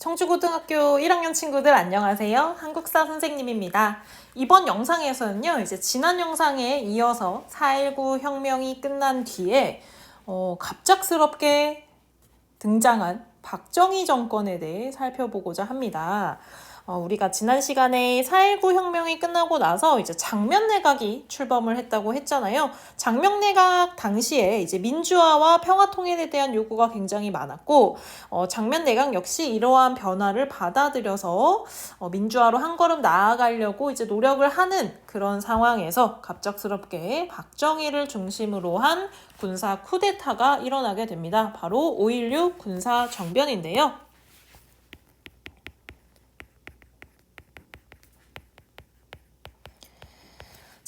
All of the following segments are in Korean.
청주고등학교 1학년 친구들 안녕하세요. 한국사 선생님입니다. 이번 영상에서는요, 이제 지난 영상에 이어서 4.19 혁명이 끝난 뒤에, 어, 갑작스럽게 등장한 박정희 정권에 대해 살펴보고자 합니다. 어, 우리가 지난 시간에 4.19 혁명이 끝나고 나서 이제 장면 내각이 출범을 했다고 했잖아요. 장면 내각 당시에 이제 민주화와 평화 통일에 대한 요구가 굉장히 많았고, 어, 장면 내각 역시 이러한 변화를 받아들여서 어, 민주화로 한 걸음 나아가려고 이제 노력을 하는 그런 상황에서 갑작스럽게 박정희를 중심으로 한 군사 쿠데타가 일어나게 됩니다. 바로 5.16 군사 정변인데요.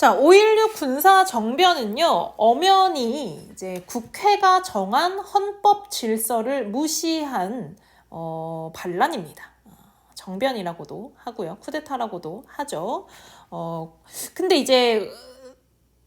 자, 5.16 군사 정변은요, 엄연히 이제 국회가 정한 헌법 질서를 무시한, 어, 반란입니다. 정변이라고도 하고요. 쿠데타라고도 하죠. 어, 근데 이제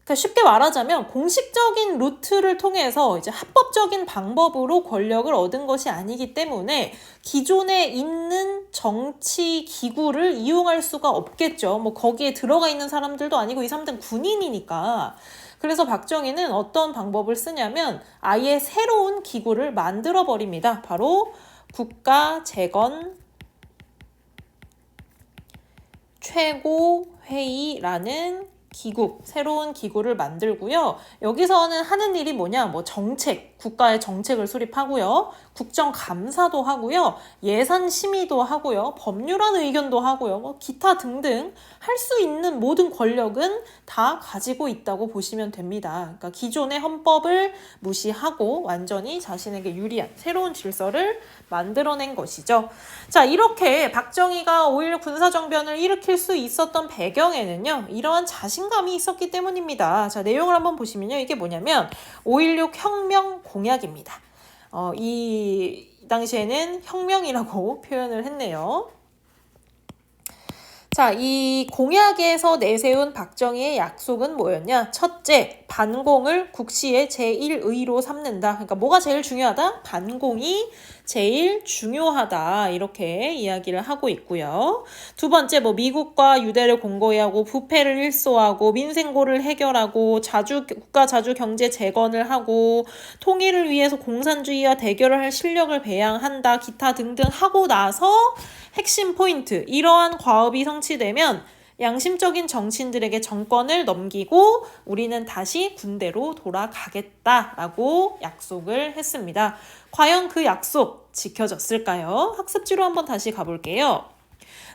그러니까 쉽게 말하자면 공식적인 루트를 통해서 이제 합법적인 방법으로 권력을 얻은 것이 아니기 때문에 기존에 있는 정치 기구를 이용할 수가 없겠죠. 뭐 거기에 들어가 있는 사람들도 아니고 이 사람들은 군인이니까. 그래서 박정희는 어떤 방법을 쓰냐면 아예 새로운 기구를 만들어 버립니다. 바로 국가 재건 최고회의라는 기구, 새로운 기구를 만들고요. 여기서는 하는 일이 뭐냐? 뭐 정책, 국가의 정책을 수립하고요. 국정 감사도 하고요. 예산 심의도 하고요. 법률안 의견도 하고요. 뭐 기타 등등 할 수 있는 모든 권력은 다 가지고 있다고 보시면 됩니다. 그러니까 기존의 헌법을 무시하고 완전히 자신에게 유리한 새로운 질서를 만들어낸 것이죠. 자, 이렇게 박정희가 5.16 군사정변을 일으킬 수 있었던 배경에는요, 이러한 자신 감이 있었기 때문입니다. 자, 내용을 한번 보시면요. 이게 뭐냐면, 5.16 혁명 공약입니다. 어, 이 당시에는 혁명이라고 표현을 했네요. 자, 이 공약에서 내세운 박정희의 약속은 뭐였냐? 첫째, 반공을 국시의 제1의로 삼는다. 그러니까 뭐가 제일 중요하다? 반공이 제일 중요하다. 이렇게 이야기를 하고 있고요. 두 번째, 뭐 미국과 유대를 공고히 하고 부패를 일소하고 민생고를 해결하고 자주 국가 자주 경제 재건을 하고 통일을 위해서 공산주의와 대결을 할 실력을 배양한다. 기타 등등 하고 나서 핵심 포인트 이러한 과업이 성취되면 양심적인 정치인들에게 정권을 넘기고 우리는 다시 군대로 돌아가겠다라고 약속을 했습니다. 과연 그 약속 지켜졌을까요? 학습지로 한번 다시 가볼게요.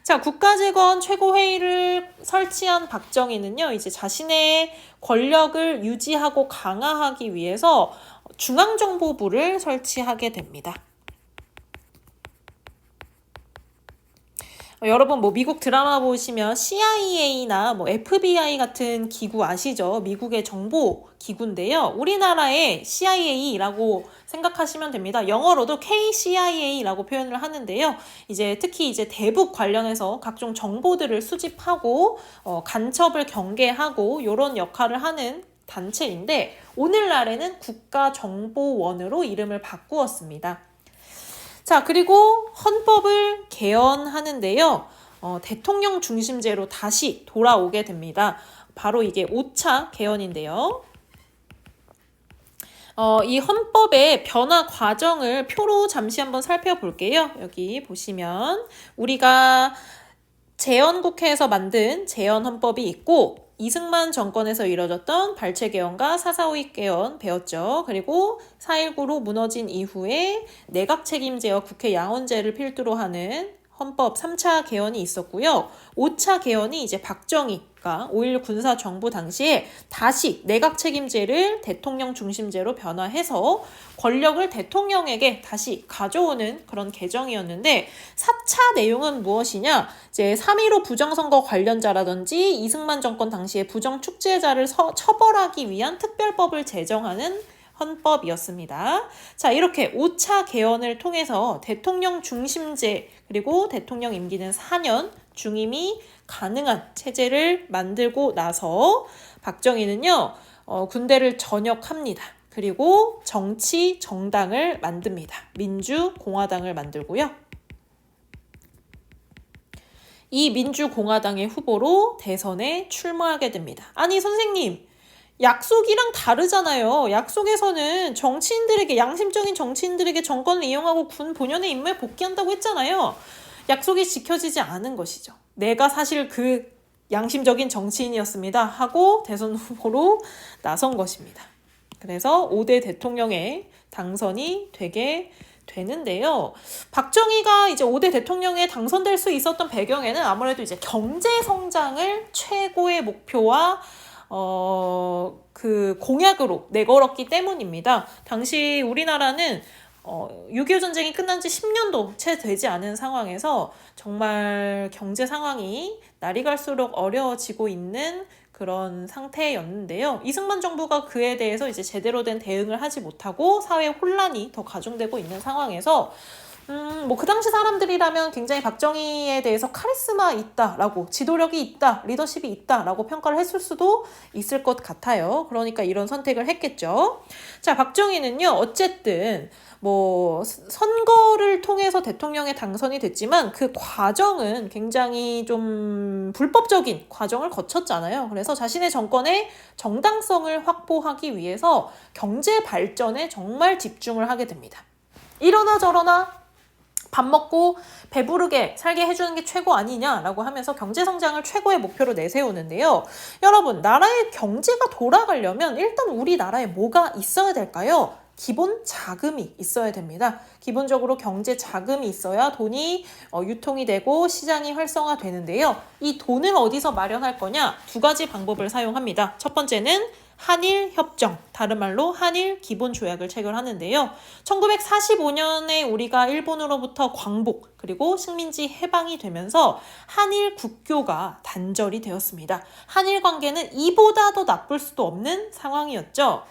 자, 국가재건 최고회의를 설치한 박정희는요, 이제 자신의 권력을 유지하고 강화하기 위해서 중앙정보부를 설치하게 됩니다. 여러분 뭐 미국 드라마 보시면 CIA나 뭐 FBI 같은 기구 아시죠? 미국의 정보 기구인데요. 우리나라의 CIA라고 생각하시면 됩니다. 영어로도 KCIA라고 표현을 하는데요. 이제 특히 이제 대북 관련해서 각종 정보들을 수집하고 어, 간첩을 경계하고 이런 역할을 하는 단체인데 오늘날에는 국가정보원으로 이름을 바꾸었습니다. 자, 그리고 헌법을 개헌하는데요. 어, 대통령 중심제로 다시 돌아오게 됩니다. 바로 이게 5차 개헌인데요. 어, 이 헌법의 변화 과정을 표로 잠시 한번 살펴볼게요. 여기 보시면 우리가 재헌국회에서 만든 재헌헌법이 있고 이승만 정권에서 이뤄졌던 발췌 개헌과 사사오익 개헌 배웠죠. 그리고 4.19로 무너진 이후에 내각 책임제와 국회 양원제를 필두로 하는 헌법 3차 개헌이 있었고요. 5차 개헌이 이제 박정희 가 5.16 군사 정부 당시에 다시 내각 책임제를 대통령 중심제로 변화해서 권력을 대통령에게 다시 가져오는 그런 개정이었는데 4차 내용은 무엇이냐? 이제 3.15 부정선거 관련자라든지 이승만 정권 당시에 부정축제자를 처벌하기 위한 특별법을 제정하는 헌법이었습니다. 자, 이렇게 5차 개헌을 통해서 대통령 중심제 그리고 대통령 임기는 4년 중임이 가능한 체제를 만들고 나서 박정희는요, 어, 군대를 전역합니다. 그리고 정치 정당을 만듭니다. 민주공화당을 만들고요. 이 민주공화당의 후보로 대선에 출마하게 됩니다. 아니 선생님 약속이랑 다르잖아요. 약속에서는 정치인들에게 양심적인 정치인들에게 정권을 이용하고 군 본연의 임무에 복귀한다고 했잖아요. 약속이 지켜지지 않은 것이죠. 내가 사실 그 양심적인 정치인이었습니다. 하고 대선 후보로 나선 것입니다. 그래서 5대 대통령에 당선이 되게 되는데요. 박정희가 이제 5대 대통령에 당선될 수 있었던 배경에는 아무래도 이제 경제 성장을 최고의 목표와 어, 그 공약으로 내걸었기 때문입니다. 당시 우리나라는 어, 6.25 전쟁이 끝난 지 10년도 채 되지 않은 상황에서 정말 경제 상황이 날이 갈수록 어려워지고 있는 그런 상태였는데요. 이승만 정부가 그에 대해서 이제 제대로 된 대응을 하지 못하고 사회 혼란이 더 가중되고 있는 상황에서 음, 뭐 그 당시 사람들이라면 굉장히 박정희에 대해서 카리스마 있다라고, 지도력이 있다, 리더십이 있다라고 평가를 했을 수도 있을 것 같아요. 그러니까 이런 선택을 했겠죠. 자, 박정희는요, 어쨌든 뭐 선거를 통해서 대통령에 당선이 됐지만 그 과정은 굉장히 좀 불법적인 과정을 거쳤잖아요. 그래서 자신의 정권의 정당성을 확보하기 위해서 경제 발전에 정말 집중을 하게 됩니다. 이러나 저러나 밥 먹고 배부르게 살게 해주는 게 최고 아니냐라고 하면서 경제 성장을 최고의 목표로 내세우는데요. 여러분, 나라의 경제가 돌아가려면 일단 우리나라에 뭐가 있어야 될까요? 기본 자금이 있어야 됩니다. 기본적으로 경제 자금이 있어야 돈이 어, 유통이 되고 시장이 활성화되는데요. 이 돈을 어디서 마련할 거냐? 두 가지 방법을 사용합니다. 첫 번째는 한일 협정, 다른 말로 한일 기본 조약을 체결하는데요. 1945년에 우리가 일본으로부터 광복 그리고 식민지 해방이 되면서 한일 국교가 단절이 되었습니다. 한일 관계는 이보다 더 나쁠 수도 없는 상황이었죠.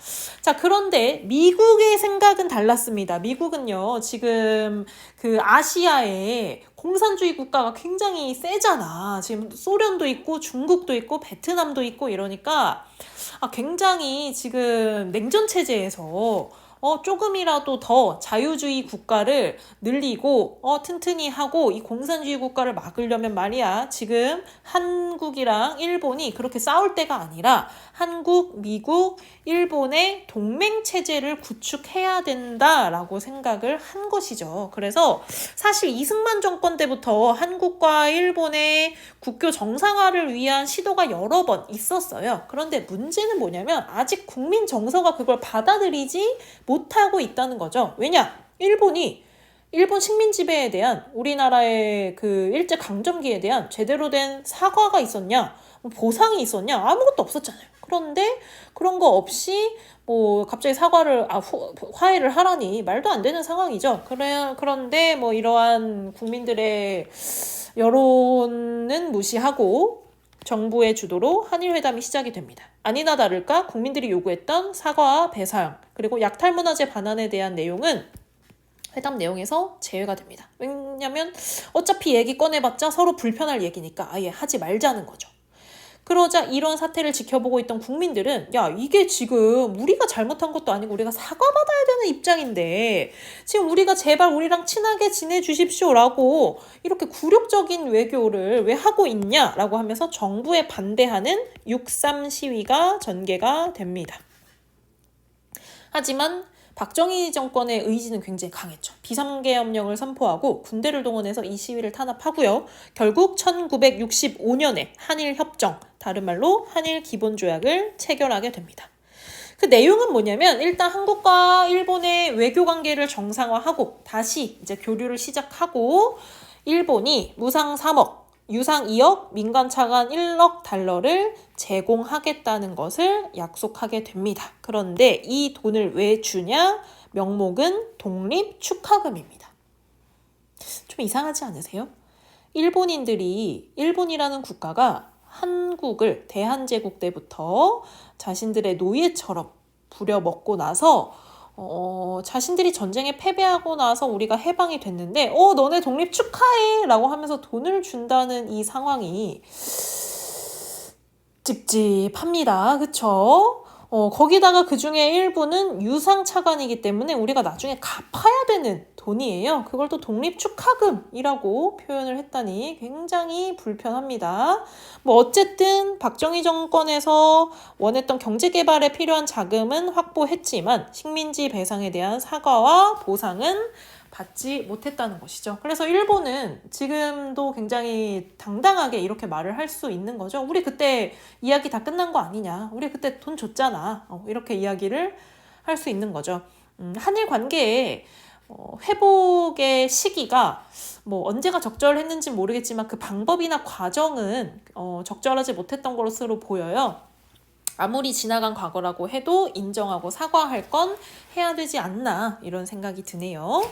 자, 그런데 미국의 생각은 달랐습니다. 미국은요, 지금 그 아시아에 공산주의 국가가 굉장히 세잖아. 지금 소련도 있고 중국도 있고 베트남도 있고 이러니까 아, 굉장히 지금 냉전 체제에서 어, 조금이라도 더 자유주의 국가를 늘리고, 어, 튼튼히 하고, 이 공산주의 국가를 막으려면 말이야. 지금 한국이랑 일본이 그렇게 싸울 때가 아니라, 한국, 미국, 일본의 동맹 체제를 구축해야 된다라고 생각을 한 것이죠. 그래서 사실 이승만 정권 때부터 한국과 일본의 국교 정상화를 위한 시도가 여러 번 있었어요. 그런데 문제는 뭐냐면, 아직 국민 정서가 그걸 받아들이지 못하고 있다는 거죠. 왜냐? 일본이 일본 식민 지배에 대한 우리나라의 그 일제 강점기에 대한 제대로 된 사과가 있었냐? 뭐 보상이 있었냐? 아무것도 없었잖아요. 그런데 그런 거 없이 뭐 갑자기 사과를 아 후, 화해를 하라니 말도 안 되는 상황이죠. 그래 그런데 뭐 이러한 국민들의 여론은 무시하고 정부의 주도로 한일 회담이 시작이 됩니다. 아니나 다를까 국민들이 요구했던 사과와 배상 그리고 약탈 문화재 반환에 대한 내용은 회담 내용에서 제외가 됩니다. 왜냐면 어차피 얘기 꺼내봤자 서로 불편할 얘기니까 아예 하지 말자는 거죠. 그러자 이런 사태를 지켜보고 있던 국민들은 야 이게 지금 우리가 잘못한 것도 아니고 우리가 사과받아야 되는 입장인데 지금 우리가 제발 우리랑 친하게 지내주십시오라고 이렇게 굴욕적인 외교를 왜 하고 있냐라고 하면서 정부에 반대하는 6.3 시위가 전개가 됩니다. 하지만 박정희 정권의 의지는 굉장히 강했죠. 비상계엄령을 선포하고 군대를 동원해서 이 시위를 탄압하고요. 결국 1965년에 한일 협정, 다른 말로 한일 기본 조약을 체결하게 됩니다. 그 내용은 뭐냐면 일단 한국과 일본의 외교 관계를 정상화하고 다시 이제 교류를 시작하고 일본이 무상 3억, 유상 2억, 민간 차관 1억 달러를 제공하겠다는 것을 약속하게 됩니다. 그런데 이 돈을 왜 주냐? 명목은 독립 축하금입니다. 좀 이상하지 않으세요? 일본인들이 일본이라는 국가가 한국을 대한제국 때부터 자신들의 노예처럼 부려먹고 나서 어, 자신들이 전쟁에 패배하고 나서 우리가 해방이 됐는데, 어, 너네 독립 축하해! 라고 하면서 돈을 준다는 이 상황이 찝찝합니다. 그쵸? 어, 거기다가 그 중에 일부는 유상 차관이기 때문에 우리가 나중에 갚아야 되는 돈이에요. 그걸 또 독립 축하금이라고 표현을 했다니 굉장히 불편합니다. 뭐 어쨌든 박정희 정권에서 원했던 경제 개발에 필요한 자금은 확보했지만 식민지 배상에 대한 사과와 보상은 받지 못했다는 것이죠. 그래서 일본은 지금도 굉장히 당당하게 이렇게 말을 할 수 있는 거죠. 우리 그때 이야기 다 끝난 거 아니냐. 우리 그때 돈 줬잖아. 어, 이렇게 이야기를 할 수 있는 거죠. 음, 한일 관계에 어, 회복의 시기가 뭐 언제가 적절했는지 모르겠지만 그 방법이나 과정은 어, 적절하지 못했던 것으로 보여요. 아무리 지나간 과거라고 해도 인정하고 사과할 건 해야 되지 않나 이런 생각이 드네요.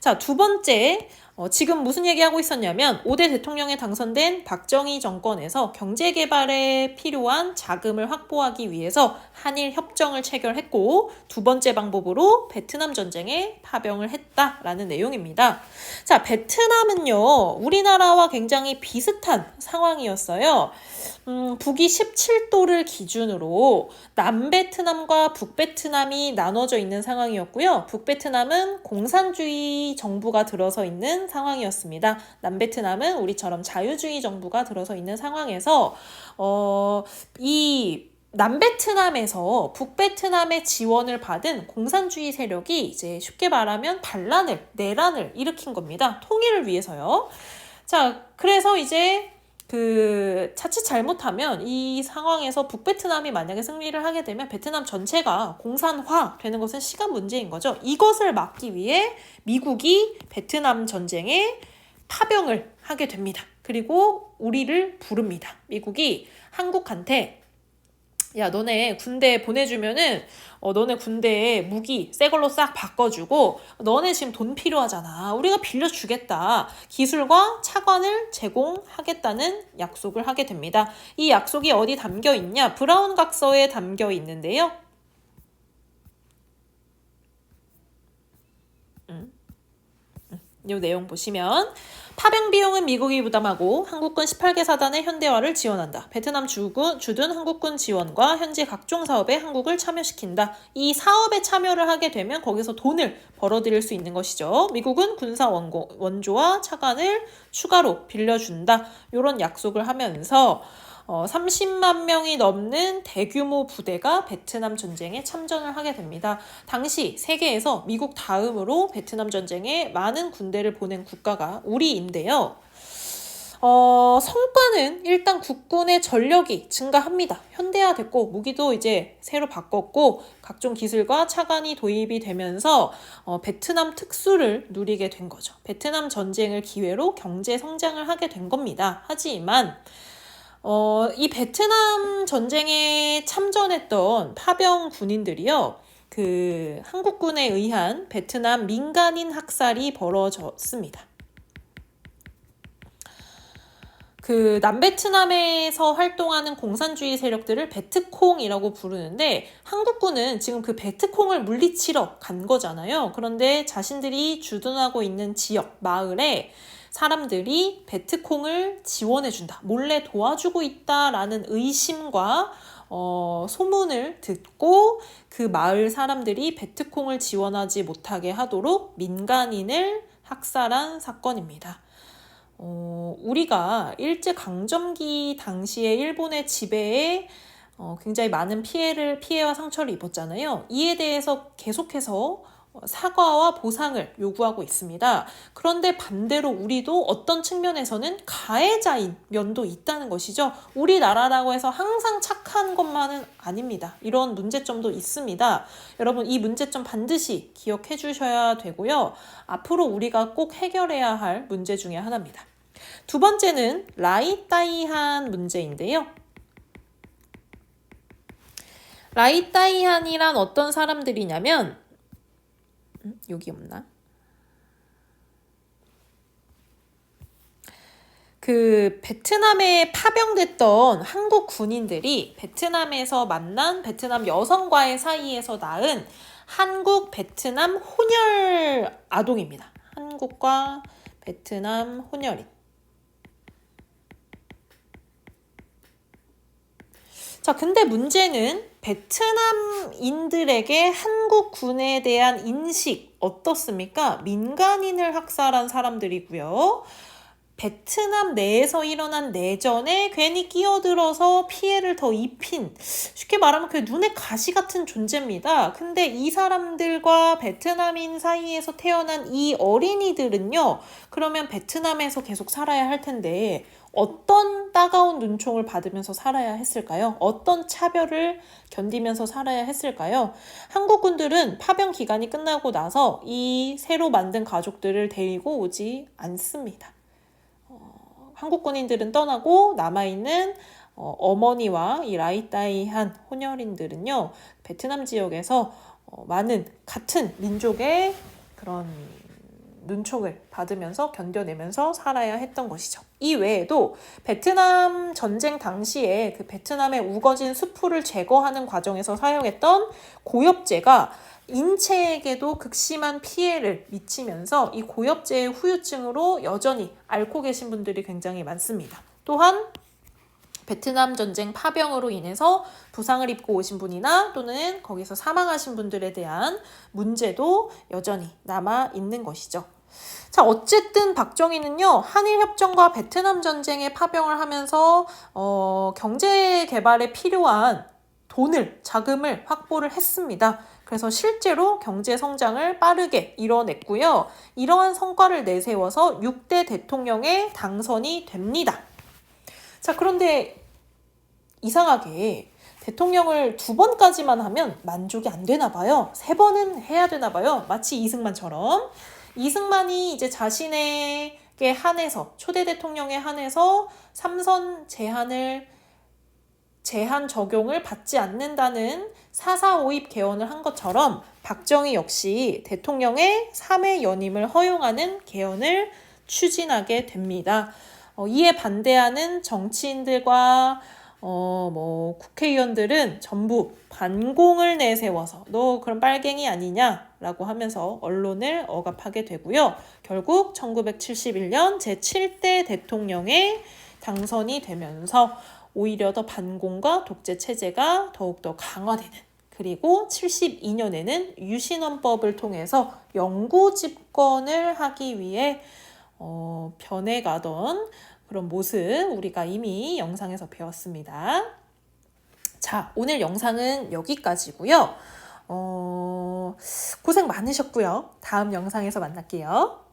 자, 두 번째. 어, 지금 무슨 얘기하고 있었냐면 5대 대통령에 당선된 박정희 정권에서 경제 개발에 필요한 자금을 확보하기 위해서 한일 협정을 체결했고 두 번째 방법으로 베트남 전쟁에 파병을 했다라는 내용입니다. 자, 베트남은요. 우리나라와 굉장히 비슷한 상황이었어요. 음, 북위 17도를 기준으로 남베트남과 북베트남이 나눠져 있는 상황이었고요. 북베트남은 공산주의 정부가 들어서 있는 상황이었습니다. 남베트남은 우리처럼 자유주의 정부가 들어서 있는 상황에서 어, 이 남베트남에서 북베트남의 지원을 받은 공산주의 세력이 이제 쉽게 말하면 반란을, 내란을 일으킨 겁니다. 통일을 위해서요. 자, 그래서 이제 그 자칫 잘못하면 이 상황에서 북베트남이 만약에 승리를 하게 되면 베트남 전체가 공산화 되는 것은 시간 문제인 거죠. 이것을 막기 위해 미국이 베트남 전쟁에 파병을 하게 됩니다. 그리고 우리를 부릅니다. 미국이 한국한테 야 너네 군대 보내주면은 어 너네 군대에 무기 새 걸로 싹 바꿔주고 너네 지금 돈 필요하잖아. 우리가 빌려주겠다. 기술과 차관을 제공하겠다는 약속을 하게 됩니다. 이 약속이 어디 담겨 있냐? 브라운 각서에 담겨 있는데요 음. 이 내용 보시면 파병 비용은 미국이 부담하고 한국군 18개 사단의 현대화를 지원한다. 베트남 주군, 주둔 한국군 지원과 현재 각종 사업에 한국을 참여시킨다. 이 사업에 참여를 하게 되면 거기서 돈을 벌어들일 수 있는 것이죠. 미국은 군사 원고, 원조와 차관을 추가로 빌려준다. 이런 약속을 하면서 어, 30만 명이 넘는 대규모 부대가 베트남 전쟁에 참전을 하게 됩니다. 당시 세계에서 미국 다음으로 베트남 전쟁에 많은 군대를 보낸 국가가 우리인데요. 어, 성과는 일단 국군의 전력이 증가합니다. 현대화됐고 무기도 이제 새로 바꿨고 각종 기술과 차관이 도입이 되면서 어, 베트남 특수를 누리게 된 거죠. 베트남 전쟁을 기회로 경제 성장을 하게 된 겁니다. 하지만 어, 이 베트남 전쟁에 참전했던 파병 군인들이요. 그 한국군에 의한 베트남 민간인 학살이 벌어졌습니다. 그 남베트남에서 활동하는 공산주의 세력들을 베트콩이라고 부르는데 한국군은 지금 그 베트콩을 물리치러 간 거잖아요. 그런데 자신들이 주둔하고 있는 지역, 마을에 사람들이 베트콩을 지원해준다, 몰래 도와주고 있다라는 의심과 어, 소문을 듣고 그 마을 사람들이 베트콩을 지원하지 못하게 하도록 민간인을 학살한 사건입니다. 어, 우리가 일제강점기 당시에 일본의 지배에 어, 굉장히 많은 피해를, 피해와 상처를 입었잖아요. 이에 대해서 계속해서 사과와 보상을 요구하고 있습니다. 그런데 반대로 우리도 어떤 측면에서는 가해자인 면도 있다는 것이죠. 우리나라라고 해서 항상 착한 것만은 아닙니다. 이런 문제점도 있습니다. 여러분 이 문제점 반드시 기억해 주셔야 되고요. 앞으로 우리가 꼭 해결해야 할 문제 중에 하나입니다. 두 번째는 라이따이한 문제인데요. 라이따이한이란 어떤 사람들이냐면 음, 여기 없나? 그 베트남에 파병됐던 한국 군인들이 베트남에서 만난 베트남 여성과의 사이에서 낳은 한국 베트남 혼혈 아동입니다. 한국과 베트남 혼혈인. 자, 근데 문제는 베트남인들에게 한국 군에 대한 인식, 어떻습니까? 민간인을 학살한 사람들이고요. 베트남 내에서 일어난 내전에 괜히 끼어들어서 피해를 더 입힌 쉽게 말하면 그 눈에 가시 같은 존재입니다. 근데 이 사람들과 베트남인 사이에서 태어난 이 어린이들은요. 그러면 베트남에서 계속 살아야 할 텐데 어떤 따가운 눈총을 받으면서 살아야 했을까요? 어떤 차별을 견디면서 살아야 했을까요? 한국군들은 파병 기간이 끝나고 나서 이 새로 만든 가족들을 데리고 오지 않습니다. 한국 군인들은 떠나고 남아있는 어, 어머니와 이 라이따이한 혼혈인들은요 베트남 지역에서 어, 많은 같은 민족의 그런 눈총을 받으면서 견뎌내면서 살아야 했던 것이죠. 이 외에도 베트남 전쟁 당시에 그 베트남의 우거진 수풀을 제거하는 과정에서 사용했던 고엽제가 인체에게도 극심한 피해를 미치면서 이 고엽제의 후유증으로 여전히 앓고 계신 분들이 굉장히 많습니다. 또한 베트남 전쟁 파병으로 인해서 부상을 입고 오신 분이나 또는 거기서 사망하신 분들에 대한 문제도 여전히 남아 있는 것이죠. 자, 어쨌든 박정희는요, 한일협정과 베트남 전쟁에 파병을 하면서, 어, 경제 개발에 필요한 돈을, 자금을 확보를 했습니다. 그래서 실제로 경제 성장을 빠르게 이뤄냈고요. 이러한 성과를 내세워서 6대 대통령에 당선이 됩니다. 자, 그런데 이상하게 대통령을 두 번까지만 하면 만족이 안 되나 봐요. 세 번은 해야 되나 봐요. 마치 이승만처럼. 이승만이 이제 자신에게 한해서 초대 대통령에 한해서 삼선 제한을 제한 적용을 받지 않는다는 사사오입 개헌을 한 것처럼 박정희 역시 대통령의 3회 연임을 허용하는 개헌을 추진하게 됩니다. 어, 이에 반대하는 정치인들과 어, 뭐, 국회의원들은 전부 반공을 내세워서 너 그럼 빨갱이 아니냐 라고 하면서 언론을 억압하게 되고요. 결국 1971년 제7대 대통령에 당선이 되면서 오히려 더 반공과 독재 체제가 더욱더 강화되는 그리고 72년에는 유신헌법을 통해서 영구 집권을 하기 위해 어, 변해가던 그런 모습 우리가 이미 영상에서 배웠습니다. 자, 오늘 영상은 여기까지고요. 어, 고생 많으셨고요. 다음 영상에서 만날게요.